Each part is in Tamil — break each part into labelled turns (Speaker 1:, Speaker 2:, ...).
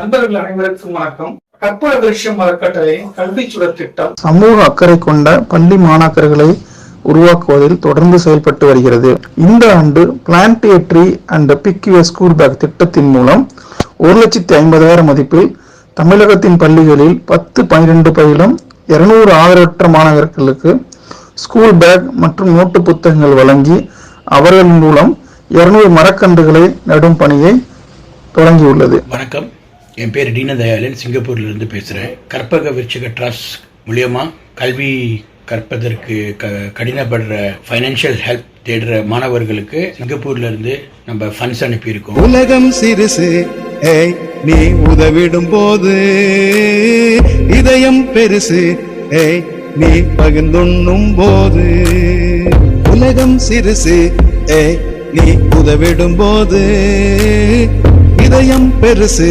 Speaker 1: நண்பர்கள் அனைவருக்கும் வணக்கம். கற்பக விருஷம் அறக்கட்டளை கல்வி சுடர் திட்டம்.
Speaker 2: சமூக அக்கறை கொண்ட பள்ளி மாணாக்கர்களை உருவாக்குவதில் தொடர்ந்து செயல்பட்டு வருகிறது. இந்த ஆண்டு plant tree and pick your school bag திட்டத்தின் மூலம் ஒரு லட்சத்தி ஐம்பதாயிரம் மதிப்பில் தமிழகத்தின் பள்ளிகளில் பத்து பன்னிரண்டு பயிலும் இருநூறு ஆதரவற்ற மாணவர்களுக்கு ஸ்கூல் பேக் மற்றும் நோட்டு புத்தகங்கள் வழங்கி அவர்கள் மூலம் இருநூறு மரக்கன்றுகளை நடும் பணியை தொடங்கியுள்ளது.
Speaker 3: வணக்கம். என் பேர் தீனதயாளன் சிங்கப்பூர்லேருந்து பேசுகிறேன் கற்பக விருச்சக ட்ரஸ்ட் மூலியமாக கல்வி கற்பதற்கு க கடினப்படுற ஃபைனான்ஷியல் ஹெல்ப் தேடுற மாணவர்களுக்கு சிங்கப்பூர்லேருந்து நம்ம ஃபண்ட்ஸ் அனுப்பியிருக்கோம்.
Speaker 4: உலகம் சிறுசு ஏய் நீ உதவிடும் போது இதயம் பெருசு ஏய் நீ பகிர்ந்துண்ணும் போது. உலகம் சிறுசு ஏய் நீ உதவிடும் போது இதயம் பெருசு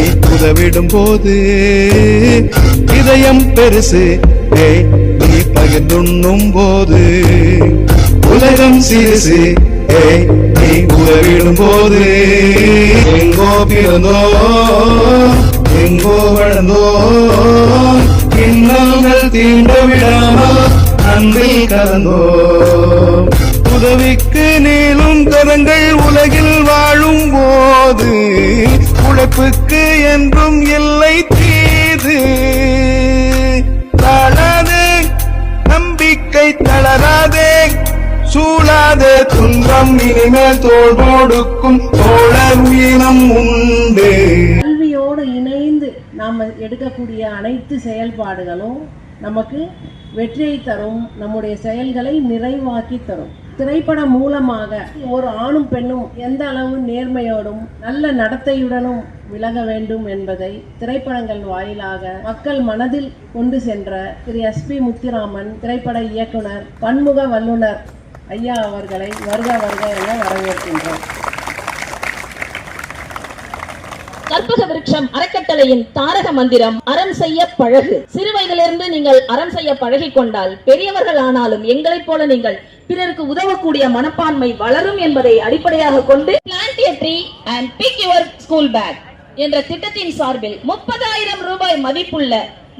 Speaker 4: உதவிடும் போது இதயம் பெருசு. நீ பகிர்ந்துண்ணும் போது உலகம் சிறுசு. நீ உதவிடும் போது எங்கோ பிறந்தோ எங்கோ வளர்ந்தோ இன்னங்கள் தீண்ட விடாமல் அன்பில் கலந்தோ. உதவிக்கு நீளும் கரங்கள் உலகில் வாழும் போது உழைப்புக்கு என்றும் இல்லை தீது. தாழாதே நம்பிக்கை தளராதே. சூழாதே துன்பம் இனிமேல் தோல் கொடுக்கும் தோழர் உயிரம் உண்டு.
Speaker 5: கல்வியோடு இணைந்து நாம் எடுக்கக்கூடிய அனைத்து செயல்பாடுகளும் நமக்கு வெற்றியை தரும் நம்முடைய செயல்களை நிறைவாக்கி தரும். திரைப்படம் மூலமாக ஒரு ஆணும் பெண்ணும் எந்த அளவு நேர்மையோடும் நல்ல நடத்தையுடனும் விலக வேண்டும் என்பதை திரைப்படங்கள் வாயிலாக மக்கள் மனதில் கொண்டு சென்ற திரு. எஸ். பி. முத்துராமன் திரைப்பட இயக்குனர் பன்முக வல்லுனர் ஐயா அவர்களை வருக வருக என வரவேற்கின்றோம்.
Speaker 6: கற்பக விருட்சம் அறக்கட்டளையின் தாரக மந்திரம் அறம் செய்ய பழகு. சிறு வயதிலிருந்து நீங்கள் அறம் செய்ய பழகி கொண்டால் பெரியவர்கள் ஆனாலும் எங்களைப் போல நீங்கள் பிறருக்கு உதவக்கூடிய மனப்பான்மை வளரும் என்பதை அடிப்படையாக கொண்டு plant tree and pick your school bag என்ற திட்டத்தின் சார்பில் முப்பதாயிரம் ரூபாய் மதிப்புள்ள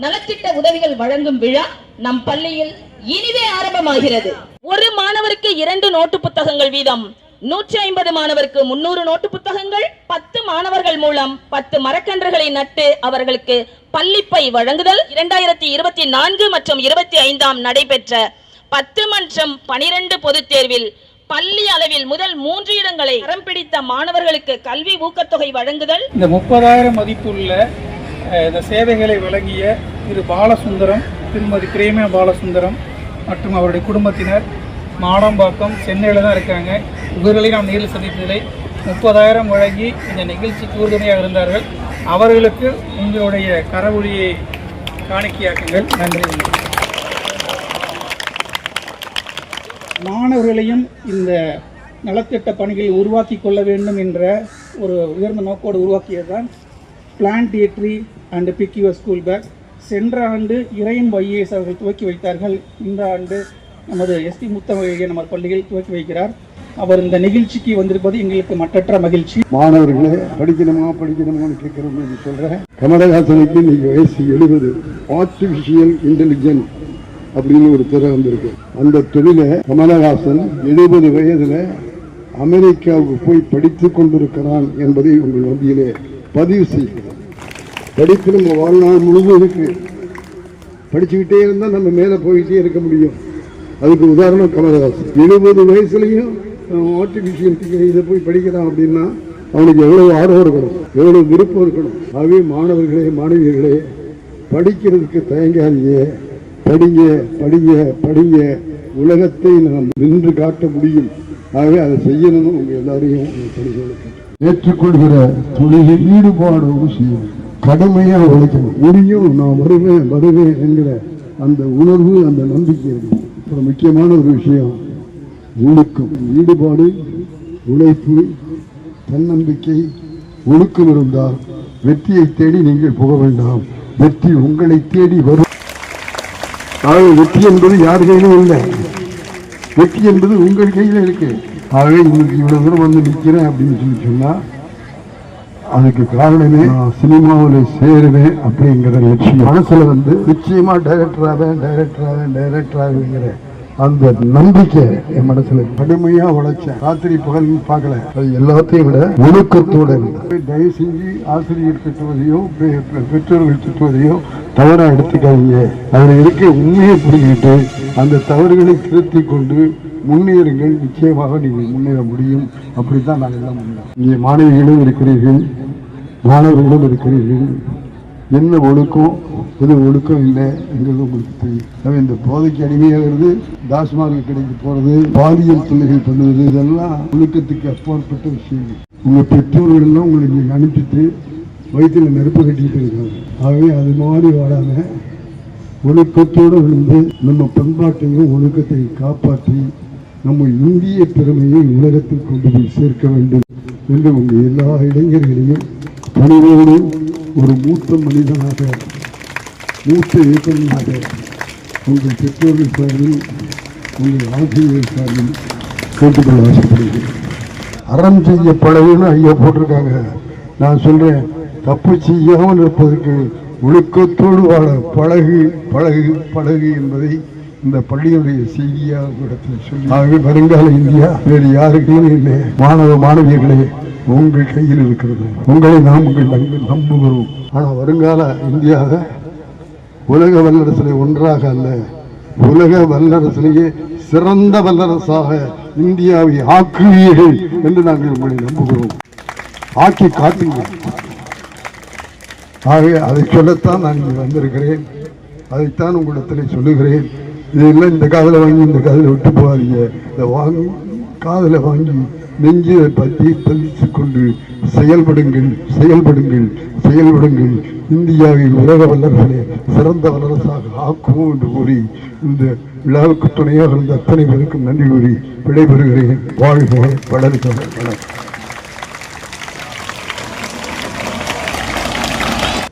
Speaker 6: நலத்திட்ட உதவிகள் வழங்கும் விழா நம் பள்ளியில் இனிதே ஆரம்பமாகிறது. ஒரு மாணவருக்கு இரண்டு நோட்டு புத்தகங்கள் வீதம். நூற்றி ஐம்பது மாணவருக்கு முன்னூறு நோட்டு புத்தகங்கள் பத்து மாணவர்கள் மூலம் பத்து மரக்கன்றுகளை நட்டு அவர்களுக்கு பள்ளிப்பை வழங்குதல். இரண்டாயிரத்தி இருபத்தி நான்கு மற்றும் இருபத்தி ஐந்தாம் நடைபெற்ற பத்து மற்றும் பனிரெண்டு பொதுத் தேர்வில் பள்ளி அளவில் முதல் மூன்று இடங்களை தரம் பிடித்த மாணவர்களுக்கு கல்வி ஊக்கத்தொகை வழங்குதல்.
Speaker 1: இந்த முப்பதாயிரம் மதிப்புள்ள இந்த சேவைகளை வழங்கிய திரு பாலசுந்தரம் திருமதி பிரேமியா பாலசுந்தரம் மற்றும் அவருடைய குடும்பத்தினர் மாடம்பாக்கம் சென்னையில் தான் இருக்காங்க. இவர்களை நாம் நேரில் சந்தித்ததில்லை. முப்பதாயிரம் வழங்கி இந்த நிகழ்ச்சிக்கு உறுதுணையாக இருந்தார்கள். அவர்களுக்கு உங்களுடைய கரவொலியை காணிக்கையாக்குங்கள். நன்றி. மாணவர்களையும் இந்த நலத்திட்ட பணிகளை உருவாக்கி கொள்ள வேண்டும் என்ற ஒரு உயர்ந்த நோக்கோடு உருவாக்கியது தான் plant and pick your school bag சென்ற ஆண்டு இறையும் ஐஏஎஸ் அவர்கள் துவக்கி வைத்தார்கள். இந்த ஆண்டு நமது எஸ்டி முத்தமையை நமது பள்ளியில் துவக்கி வைக்கிறார். அவர் இந்த நிகழ்ச்சிக்கு வந்திருப்பது எங்களுக்கு மற்றற்ற மகிழ்ச்சி.
Speaker 7: மாணவர்களே படிக்கணுமா படிக்கணுமான்னு என்று சொல்கிறேன் கமலஹாசனுக்கு இன்னைக்கு வயசு எழுபது. ஆர்டிஃபிஷியல் இன்டெலிஜென்ஸ் அப்படின்னு ஒரு திரை வந்திருக்கு. அந்த தொழிலை கமலஹாசன் எழுபது வயதுல அமெரிக்காவுக்கு போய் படித்து கொண்டிருக்கிறான் என்பதை உங்கள் வங்கியிலே பதிவு செய்கிறேன். படிப்பு நம்ம வாழ்நாள் முழுவதும் இருக்கு. படிச்சுக்கிட்டே இருந்தால் நம்ம மேலே போயிட்டே இருக்க முடியும். அதுக்கு உதாரணம் கமலஹாசன். எழுபது வயசுலையும் ஆர்டிஃபிஷியல் இதை போய் படிக்கிறான் அப்படின்னா அவனுக்கு எவ்வளவு ஆர்வம் இருக்கணும்? எவ்வளவு விருப்பம் இருக்கணும்? ஆகவே மாணவர்களே மாணவியர்களே படிக்கிறதுக்கு தயங்காதீங்க படிங்க படிங்க படிங்க உலகத்தை நாம் நின்று காட்ட முடியும். ஆகவே அதை செய்யணும்னு உங்க எல்லாரையும் ஏற்றுக்கொள்கிற தொழிலில் ஈடுபாடோடு செய்யணும் கடுமையாக உழைக்கணும். முடியும் நான் வருவேன் வருவேன் என்கிற அந்த உணர்வு அந்த நம்பிக்கை இருக்கணும் அப்புறம் முக்கியமான ஒரு விஷயம் ஒழுக்கம். ஈடுபாடு உழைப்பு தன்னம்பிக்கை ஒழுக்கம் இருந்தால் வெற்றியை தேடி நீங்கள் போக வேண்டாம். வெற்றி உங்களை தேடி வரும். ஆகவே வெற்றி என்பது யார் கையிலும் இல்லை. வெற்றி என்பது உங்கள் கையில் இருக்கு. ஆகவே இன்னைக்கு இவ்வளவு தூரம் வந்து நிற்கிறேன் அப்படின்னு சொல்லி சொன்னா அதுக்கு காரணமே நான் சினிமாவில் சேருவேன் அப்படிங்கிற லட்சியம். மனசில் வந்து நிச்சயமாக டைரக்டர் ஆவேன் டைரக்டர் ஆவேன் டைரக்டர் ஆகுங்கிற அந்த நம்பிக்கை என் மனசுல கடுமையா உழைச்சேன். ராத்திரி பகல் பார்க்கல. அது எல்லாத்தையும் விட ஒழுக்கத்தோட தயவு செஞ்சு ஆசிரியர் திட்டுவதையோ பெற்றோர்கள் திட்டுவதையோ தவறா எடுத்துக்காதீங்க. அதில் இருக்க உண்மையை புரிஞ்சுக்கிட்டு அந்த தவறுகளை திருத்தி கொண்டு முன்னேறுங்கள். நிச்சயமாக நீங்கள் முன்னேற முடியும். அப்படித்தான் நாங்கள் எல்லாம் முன்னேறோம் இங்கே மாணவிகளும் இருக்கிறீர்கள். மாணவர்களும் இருக்கிறீர்கள். என்ன ஒழுக்கம் எது ஒழுக்கம் இல்லை எங்கிறது உங்களுக்கு தெரியும். எனவே இந்த போதைக்கு அடிமையாகிறது டாஸ்மார்க் கிடைக்கு போறது பாலியல் தொல்லைகள் பண்ணுவது இதெல்லாம் ஒழுக்கத்துக்கு அப்பாற்பட்ட விஷயங்கள். உங்க பெற்றோர்கள் எல்லாம் உங்களை இங்கே அனுப்பிட்டு வயிற்றில் நெருப்பு கட்டிட்டு இருக்காங்க. ஆகவே அது மாதிரி வாடாமல் ஒழுக்கத்தோடு இருந்து நம்ம பண்பாட்டையும் ஒழுக்கத்தையும் காப்பாற்றி நம்ம இந்திய பெருமையை உலகத்தில் கொண்டு போய் சேர்க்க வேண்டும் என்று உங்கள் எல்லா இளைஞர்களையும் பணிவோடு ஒரு மூத்த மனிதனாக மூத்த இயக்கமாக உங்கள் பெற்றோர்கள் சார்பில் உங்கள் ஆசிரியர் சார்பில் கேட்டுக்கொள்ள ஆசைப்படுகிறேன். அறம் செய்ய பழகுன்னு ஐயா போட்டிருக்காங்க. நான் சொல்றேன் தப்பு செய்யாமல் இருப்பதற்கு ஒழுக்கத்தோடு வாழ பழகு பழகு பழகு என்பதை இந்த பள்ளியுடைய செய்தியாக இடத்தில் சொல்லி ஆகவே வருங்கால இந்தியா வேறு யாருக்கும் இல்லை. மாணவ மாணவியர்களே உங்கள் கையில் இருக்கிறது. உங்களை நாம் உங்கள் நம்புகிறோம். ஆனால் வருங்கால இந்தியாவை உலக வல்லரசிலே ஒன்றாக அல்ல உலக வல்லரசிலேயே சிறந்த வல்லரசாக இந்தியாவை ஆக்குவீர்கள் என்று நாங்கள் உங்களை நம்புகிறோம். ஆக்கி காட்டுங்கள். ஆகவே அதை சொல்லத்தான் நான் இங்கே வந்திருக்கிறேன். அதைத்தான் உங்களிடத்தில் சொல்லுகிறேன். இதெல்லாம் இந்த காதில் வாங்கி இந்த காதில் விட்டு போகாதீங்க. இதை வாங்கி காதல வாங்கி நெஞ்சியை பற்றி பதித்து கொண்டு செயல்படுங்கள் செயல்படுங்கள் செயல்படுங்கள். இந்தியாவை உலக வல்லரசிலே சிறந்த வல்லரசாக ஆக்குவோம் என்று கூறி இந்த விழாவுக்கு துணையாக இருந்த அத்தனை பேருக்கும் நன்றி கூறி விடைபெறுகிறேன். வாழ்க வளர்க வணக்கம்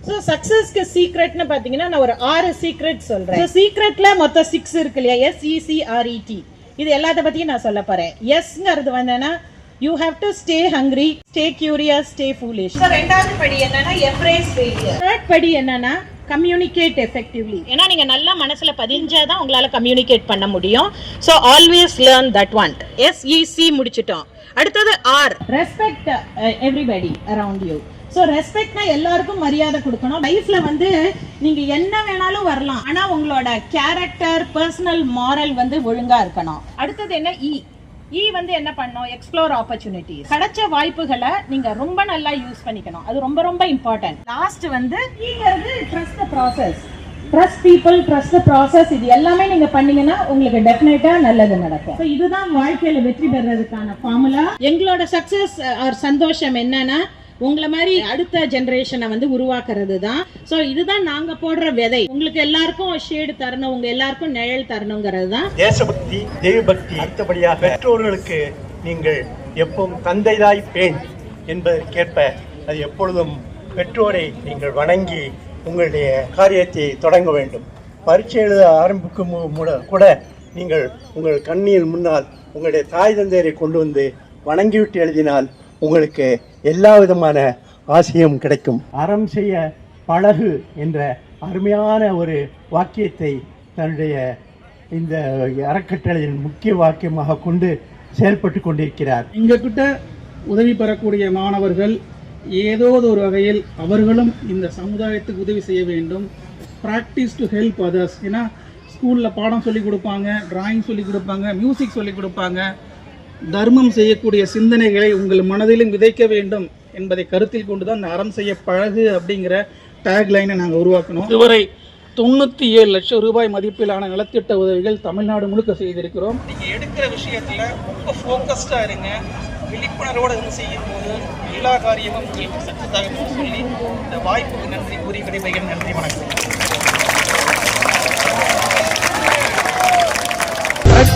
Speaker 8: சக்சஸ்க்கு சக்ஸஸ்க்கு சீக்ரெட்னு பார்த்தீங்கன்னா நான் ஒரு ஆறு சீக்ரெட் சொல்றேன். சீக்ரெட்டில் மொத்தம் சிக்ஸ் இருக்கு இல்லையா? எஸ்இசிஆர்இடி இது எல்லாத்த பத்தியும் நான் சொல்ல போறேன். எஸ்ங்கிறது வந்தேன்னா you have to stay hungry stay curious stay foolish ரெண்டாவது படி என்னன்னா எம்ப்ரேஸ் ஃபெயிலியர் தேர்ட் படி என்னன்னா கம்யூனிகேட் எஃபெக்டிவ்லி ஏன்னா நீங்க நல்லா மனசுல பதிஞ்சாதான் உங்களால கம்யூனிகேட் பண்ண முடியும். So always learn that one SEC முடிச்சிட்டோம். அடுத்தது R respect everybody around you so ரெஸ்பெக்ட்னா எல்லாருக்கும் மரியாதை கொடுக்கணும். லைஃப்ல வந்து நீங்க என்ன வேணாலும் வரலாம். ஆனா உங்களோட கேரக்டர் பர்சனல் மாரல் வந்து ஒழுங்கா இருக்கணும். அடுத்தது என்ன? இ இ வந்து என்ன பண்ணும் எக்ஸ்ப்ளோர் ஆப்பர்ச்சுனிட்டி கிடைச்ச வாய்ப்புகளை நீங்க ரொம்ப நல்லா யூஸ் பண்ணிக்கணும். அது ரொம்ப ரொம்ப இம்பார்ட்டன்ட் லாஸ்ட் வந்து இங்கிறது trust the process trust people trust the process இது எல்லாமே நீங்க பண்ணீங்கன்னா உங்களுக்கு டெஃபினட்டா நல்லது நடக்கும். இதுதான் வாழ்க்கையில வெற்றி பெறதுக்கான ஃபார்முலா எங்களோட சக்சஸ் ஆர் சந்தோஷம் என்னன்னா உங்களை மாதிரி அடுத்த ஜெனரேஷனை வந்து உருவாக்குறது தான் ஸோ இதுதான் நாங்க போடுற விதை. உங்களுக்கு எல்லாருக்கும் ஷேடு தரணும் உங்க எல்லாருக்கும் நிழல் தரணுங்கிறது தான்
Speaker 9: தேசபக்தி தெய்வபக்தி அடுத்தபடியாக பெற்றோர்களுக்கு நீங்கள் எப்பவும் தந்தைதாய் என்பது என்பதற்கேற்ப அது எப்பொழுதும் பெற்றோரை நீங்கள் வணங்கி உங்களுடைய காரியத்தை தொடங்க வேண்டும். பரீட்சை எழுத ஆரம்பிக்கும் மு- கூட நீங்கள் உங்கள் கண்ணியின் முன்னால் உங்களுடைய தாய் தந்தையரை கொண்டு வந்து வணங்கிவிட்டு எழுதினால் உங்களுக்கு எல்லா விதமான ஆசையும் கிடைக்கும். அறம் செய்ய பழகு என்ற அருமையான ஒரு வாக்கியத்தை தன்னுடைய இந்த அறக்கட்டளையின் முக்கிய வாக்கியமாக கொண்டு செயல்பட்டு கொண்டிருக்கிறார்.
Speaker 1: எங்ககிட்ட உதவி பெறக்கூடிய மாணவர்கள் ஏதோ ஒரு வகையில் அவர்களும் இந்த சமுதாயத்துக்கு உதவி செய்ய வேண்டும். ப்ராக்டிஸ் டு ஹெல்ப் அதர்ஸ் ஏன்னா ஸ்கூலில் பாடம் சொல்லி கொடுப்பாங்க டிராயிங் சொல்லி கொடுப்பாங்க மியூசிக் சொல்லி கொடுப்பாங்க. தர்மம் செய்யக்கூடிய சிந்தனைகளை உங்கள் மனதிலும் விதைக்க வேண்டும் என்பதை கருத்தில் கொண்டு தான் இந்த அறம் செய்ய பழகு அப்படிங்கிற டேக்லைனை நாங்கள் உருவாக்கணும். இதுவரை தொண்ணூற்றி ஏழு லட்சம் ரூபாய் மதிப்பிலான நலத்திட்ட உதவிகள் தமிழ்நாடு முழுக்க செய்திருக்கிறோம். நீங்கள் எடுக்கிற விஷயத்தில் ரொம்ப ஃபோக்கஸ்டாக இருங்க. விழிப்புணர்வோடு இருந்து செய்யும் போது எல்லா காரியமும் சக்சஸ் ஆகும் சொல்லி இந்த வாய்ப்புக்கு நன்றி கூறி விடைபெறுகிறேன். நன்றி வணக்கம்.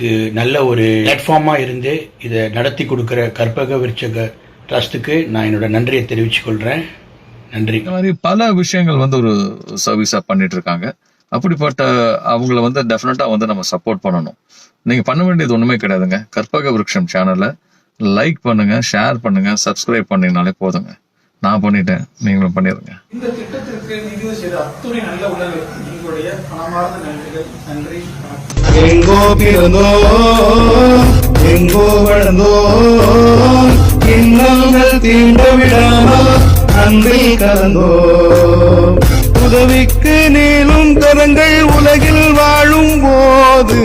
Speaker 3: இதுக்கு நல்ல ஒரு பிளாட்ஃபார்மா இருந்து இதை நடத்தி கொடுக்கிற கற்பக விருட்சக ட்ரஸ்ட்டுக்கு நான் என்னோட நன்றியை தெரிவித்துக் கொள்றேன். நன்றி.
Speaker 10: இந்த மாதிரி பல விஷயங்கள் வந்து ஒரு சர்வீஸா பண்ணிட்டு இருக்காங்க அப்படிப்பட்ட அவங்கள வந்து டெஃபினட்டா வந்து நம்ம சப்போர்ட் பண்ணணும். நீங்க பண்ண வேண்டியது ஒண்ணுமே கிடையாதுங்க. கற்பக விருட்சம் சேனல்ல லைக் பண்ணுங்க ஷேர் பண்ணுங்க சப்ஸ்கிரைப் பண்ணீங்கனாலே போதுங்க. நான் பண்ணிட்டேன். நீங்களும் பண்ணிடுங்க.
Speaker 1: இந்த திட்டத்திற்கு நிதி செய்த அத்துணை நல்ல உள்ளங்களுக்கு எங்களுடைய மனமார்ந்த நன்றிகள் நன்றி வணக்கம்.
Speaker 4: எங்கோ பிறந்தோ எங்கோ வளர்ந்தோ இன்னங்கள் தீண்ட விடாமல் அன்பில் கலந்தோ. உதவிக்கு நீளும் கரங்கள் உலகில் வாழும் போது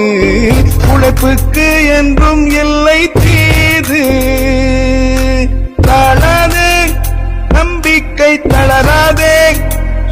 Speaker 4: உழைப்புக்கு என்றும் இல்லை தீது. தாழாதே நம்பிக்கை தளராது